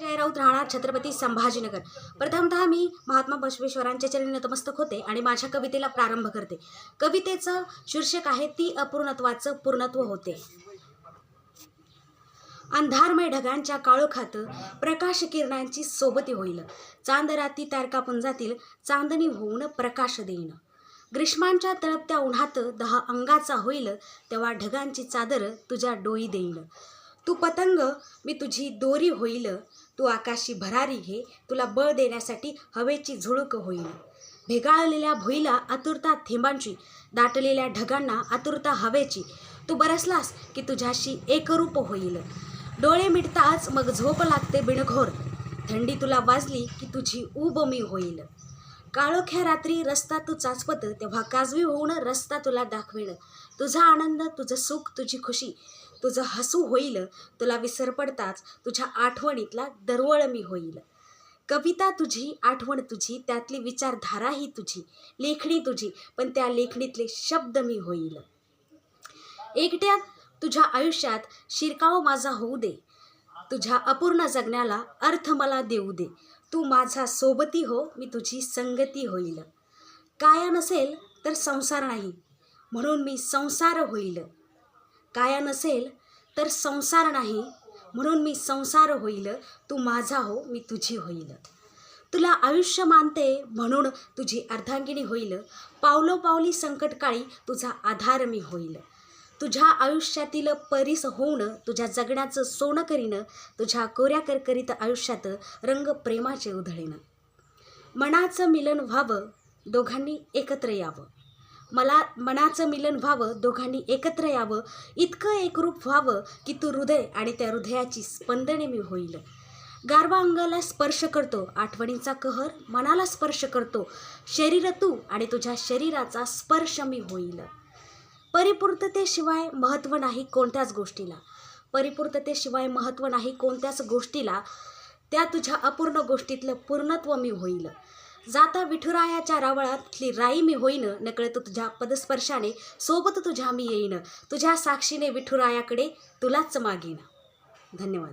जय राऊत राहणार छत्रपती संभाजीनगर. प्रथमतः मी महात्मा बसवेश्वरांच्या चरणी नतमस्तक होते आणि माझ्या कवितेला प्रारंभ करते. कवितेचं शीर्षक आहे ती अपूर्णत्वाचं पूर्णत्व होते. अंधारमय ढगांच्या काळोखात प्रकाश किरणांची सोबती होईल. चांदराती तारकापुंजातील चांदणी होऊन प्रकाश देईन. ग्रीष्मांच्या तळपत्या उन्हात दहा अंगाचा होईल तेव्हा ढगांची चादर तुझ्या डोई देईन. तू पतंग मी तुझी दोरी होईल. तू आकाशी भरारी घे तुला बळ देण्यासाठी हवेची झुळूक होईल. भेगाळलेल्या भुईला आतुरता थेंबांची दाटलेल्या ढगांना आतुरता हवेची. तू बरसलास की तुझ्याशी एकरूप होईल. डोळे मिटताच मग झोप लागते बिणघोर थंडी तुला वाजली की तुझी ऊब मी होईल. काळोख्या रात्री रस्ता तू चाचपत तेव्हा काजवी होऊन रस्ता तुला दाखवेल. तुझा आनंद तुझं सुख तुझी खुशी. तुझं हसू होईल तुला विसर पडताच तुझ्या आठवणीतला दरवळ मी होईल. कविता तुझी आठवण तुझी त्यातली विचारधाराही तुझी लेखणी तुझी पण त्या लेखणीतले शब्द मी होईल. एकट्या तुझ्या आयुष्यात शिरकाव माझा होऊ दे. तुझ्या अपूर्ण जगण्याला अर्थ मला देऊ दे. तू माझा सोबती हो मी तुझी संगती होईल. काया नसेल तर संसार नाही म्हणून मी संसार होईल. काया नसेल तर संसार नाही. म्हणून मी संसार होईल तू माझा हो मी तुझी होईल. तुला आयुष्य मानते म्हणून तुझी अर्धांगिनी होईल. पावलोपावली संकटकाळी तुझा आधार मी होईल. तुझ्या आयुष्यातील परीस होऊन तुझ्या जगण्याचं सोनं करीन तुझ्या कोऱ्या करकरीत आयुष्यात रंग प्रेमाचे उधळीन. मनाचं मिलन व्हावं दोघांनी एकत्र यावं. मला मनाचं मिलन व्हावं दोघांनी एकत्र यावं इतकं एकरूप व्हावं की तू हृदय आणि त्या हृदयाची स्पंदने मी होईल. गारवा अंगाला स्पर्श करतो आठवणींचा कहर मनाला स्पर्श करतो शरीर तू आणि तुझ्या शरीराचा स्पर्श मी होईल. परिपूर्ततेशिवाय महत्त्व नाही कोणत्याच गोष्टीला. परिपूर्ततेशिवाय महत्त्व नाही कोणत्याच गोष्टीला. त्या तुझ्या अपूर्ण गोष्टीतलं पूर्णत्व मी होईल. जाता विठुरायाच्या रावळातली राई मी होईन नकळत तुझ्या पदस्पर्शाने सोबत तुझ्या मी येईन. तुझ्या साक्षीने विठुरायाकडे तुलाच मागेन. धन्यवाद.